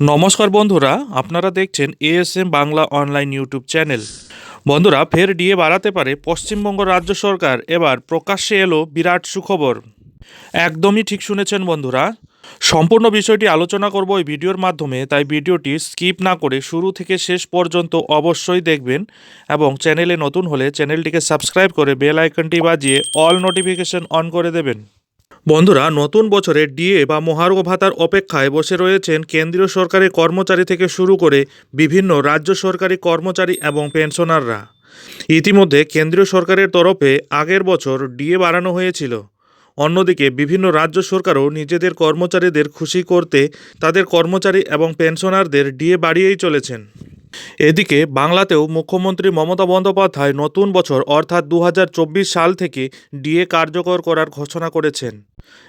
নমস্কার বন্ধুরা, আপনারা দেখছেন ASM Bangla online YouTube channel. বন্ধুরা, ফের ডিএ বাড়াতে পারে পশ্চিমবঙ্গ রাজ্য সরকার, এবার প্রকাশ্যে এলো বিরাট সুখবর। একদমই ঠিক শুনেছেন বন্ধুরা। সম্পূর্ণ বিষয়টি আলোচনা করব এই ভিডিওর মাধ্যমে, তাই ভিডিওটি স্কিপ না করে শুরু থেকে শেষ পর্যন্ত অবশ্যই দেখবেন এবং চ্যানেলে নতুন হলে চ্যানেলটিকে সাবস্ক্রাইব করে বেল আইকনটি বাজিয়ে অল নোটিফিকেশন অন করে দেবেন। বন্ধুরা, নতুন বছরে ডিএ বা মহার্ঘ ভাতার অপেক্ষায় বসে রয়েছেন কেন্দ্রীয় সরকারি কর্মচারী থেকে শুরু করে বিভিন্ন রাজ্য সরকারি কর্মচারী এবং পেনশনাররা। ইতিমধ্যে কেন্দ্রীয় সরকারের তরফে আগের বছর ডিএ বাড়ানো হয়েছিল। অন্যদিকে বিভিন্ন রাজ্য সরকারও নিজেদের কর্মচারীদের খুশি করতে তাদের কর্মচারী এবং পেনশনারদের ডিএ বাড়িয়েই চলেছেন। এদিকে বাংলাতেও মুখ্যমন্ত্রী মমতা বন্দ্যোপাধ্যায় নতুন বছর অর্থাৎ দু হাজার চব্বিশ সাল থেকে ডিএ কার্যকর করার ঘোষণা করেছেন।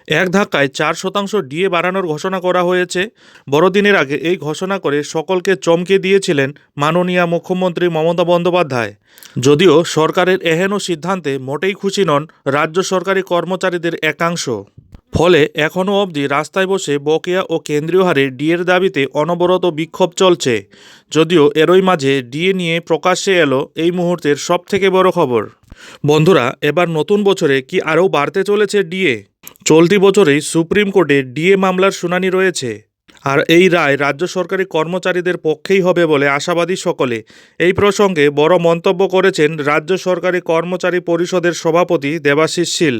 এক ধাক্কায় চার শতাংশ ডিএ বাড়ানোর ঘোষণা করা হয়েছে। বড়দিনের আগে এই ঘোষণা করে সকলকে চমকে দিয়েছিলেন মাননীয় মুখ্যমন্ত্রী মমতা বন্দ্যোপাধ্যায়। যদিও সরকারের এহেন সিদ্ধান্তে মোটেই খুশি নন রাজ্য সরকারি কর্মচারীদের একাংশ। ফলে এখনও অবধি রাস্তায় বসে বকেয়া ও কেন্দ্রীয় হারে ডিএর দাবিতে অনবরত বিক্ষোভ চলছে। যদিও এরই মাঝে ডিএ নিয়ে প্রকাশ্যে এলো এই মুহূর্তের সবথেকে বড় খবর। বন্ধুরা, এবার নতুন বছরে কি আরও বাড়তে চলেছে ডিএ? চলতি বছরেই সুপ্রিম কোর্টে ডিএ মামলার শুনানি রয়েছে। আর এই রায় রাজ্য সরকারি কর্মচারীদের পক্ষেই হবে বলে আশাবাদী সকলে। এই প্রসঙ্গে বড় মন্তব্য করেছেন রাজ্য সরকারি কর্মচারী পরিষদের সভাপতি দেবাশিস শীল।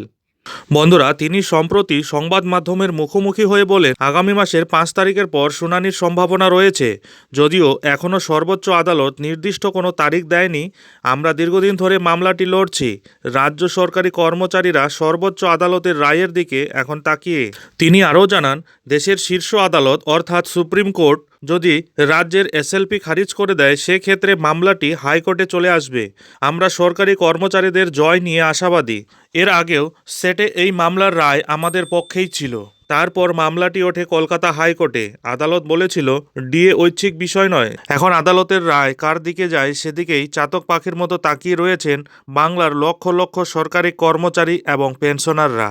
বন্ধুরা, তিনি সম্প্রতি সংবাদ মাধ্যমের মুখোমুখি হয়ে বলেন, আগামী মাসের পাঁচ তারিখের পর শুনানির সম্ভাবনা রয়েছে। যদিও এখনও সর্বোচ্চ আদালত নির্দিষ্ট কোনো তারিখ দেয়নি, আমরা দীর্ঘদিন ধরে মামলাটি লড়ছি। রাজ্য সরকারি কর্মচারীরা সর্বোচ্চ আদালতের রায়ের দিকে এখন তাকিয়ে। তিনি আরও জানান, দেশের শীর্ষ আদালত, অর্থাৎ সুপ্রিম কোর্ট যদি রাজ্যের এসএলপি খারিজ করে দেয়, সেক্ষেত্রে মামলাটি হাইকোর্টে চলে আসবে। আমরা সরকারি কর্মচারীদের জয় নিয়ে আশাবাদী। এর আগেও সেটে এই মামলার রায় আমাদের পক্ষেই ছিল। তারপর মামলাটি ওঠে কলকাতা হাইকোর্টে। আদালত বলেছিল, ডিএ ঐচ্ছিক বিষয় নয়। এখন আদালতের রায় কার দিকে যায় সেদিকেই চাতক পাখির মতো তাকিয়ে রয়েছেন বাংলার লক্ষ লক্ষ সরকারি কর্মচারী এবং পেনশনাররা।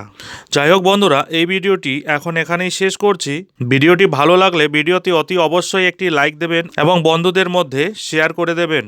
যাই হোক বন্ধুরা, এই ভিডিওটি এখন এখানেই শেষ করছি। ভিডিওটি ভালো লাগলে ভিডিওটি অতি অবশ্যই একটি লাইক দেবেন এবং বন্ধুদের মধ্যে শেয়ার করে দেবেন।